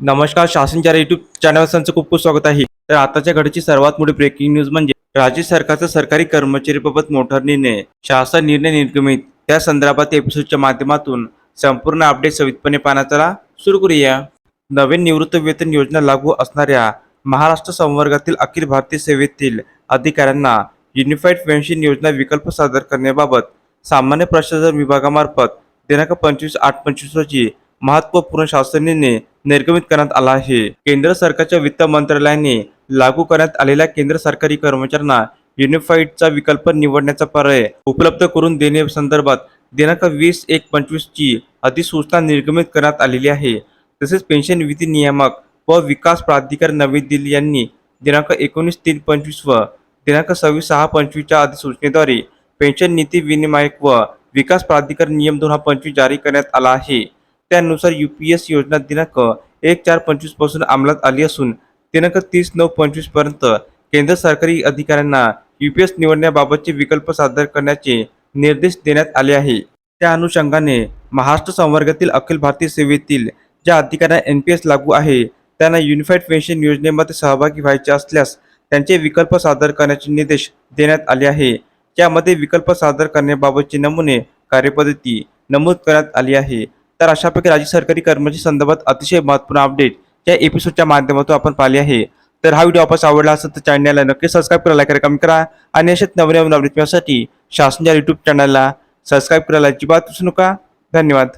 नमस्कार शासनच्या YouTube channel संचं खूप खूप स्वागत आहे. तर आताच्या घडीची सर्वात मोठी ब्रेकिंग न्यूज म्हणजे राज्य सरकारचा सरकारी कर्मचारीबाबत मोठा निर्णय. शासन निर्णय निर्गमित. त्या संदर्भात एपिसोडच्या माध्यमातून संपूर्ण अपडेट सवितपणे पाहण्याचा सुरू करूया. नवीन निवृत्त वेतन योजना लागू असणाऱ्या महाराष्ट्र संवर्गातील अखिल भारतीय सेवेतील अधिकाऱ्यांना युनिफाईड पेन्शन योजना विकल्प सादर करण्याबाबत सामान्य प्रशासन विभागामार्फत दिनांक पंचवीस आठ पंचवीस रोजी महत्त्वपूर्ण शासन निर्णय निर्गमित करण्यात आला आहे. केंद्र सरकारच्या वित्त मंत्रालयाने लागू करण्यात आलेल्या केंद्र सरकारी कर्मचाऱ्यांना युनिफाईडचा विकल्प निवडण्याचा पर्याय उपलब्ध करून देणे संदर्भात दिनांक वीस एक पंचवीस ची अधिसूचना निर्गमित करण्यात आलेली आहे. तसेच पेन्शन विधी नियामक व विकास प्राधिकार नवी दिल्ली यांनी दिनांक एकोणीस तीन पंचवीस व दिनांक सव्वीस सहा पंचवीसच्या अधिसूचनेद्वारे पेन्शन नीती विनिमयक व विकास प्राधिकार नियम दोन हजार पंचवीस जारी करण्यात आला आहे. त्यानुसार यू पी एस योजना दिनांक एक चार पंचवीसपासून अंमलात आली असून दिनांक तीस नऊ पंचवीसपर्यंत केंद्र सरकारी अधिकाऱ्यांना यू पी एस निवडण्याबाबतचे विकल्प सादर करण्याचे निर्देश देण्यात आले आहे. त्या अनुषंगाने महाराष्ट्र संवर्गातील अखिल भारतीय सेवेतील ज्या अधिकाऱ्यांना एन पी एस लागू आहे त्यांना युनिफाईड पेन्शन योजनेमध्ये सहभागी व्हायचे असल्यास त्यांचे विकल्प सादर करण्याचे निर्देश देण्यात आले आहे. त्यामध्ये विकल्प सादर करण्याबाबतचे नमुने कार्यपद्धती नमूद करण्यात आली आहे. तर अशापैकी राज्य सरकारी कर्मचारी संदर्भात अतिशय महत्त्वपूर्ण अपडेट या एपिसोडच्या माध्यमातून आपण पाहिले आहे. तर हा व्हिडिओ आपण आवडला असेल तर चॅनलला नक्की सबस्क्राईब करा लाईक करा कमेंट करा. आणि अशाच नवीन नवीन अपडेट मिळण्यासाठी शासनाच्या यूट्यूब चॅनलला सबस्क्राईब करायला अजिबात विसरू नका. धन्यवाद.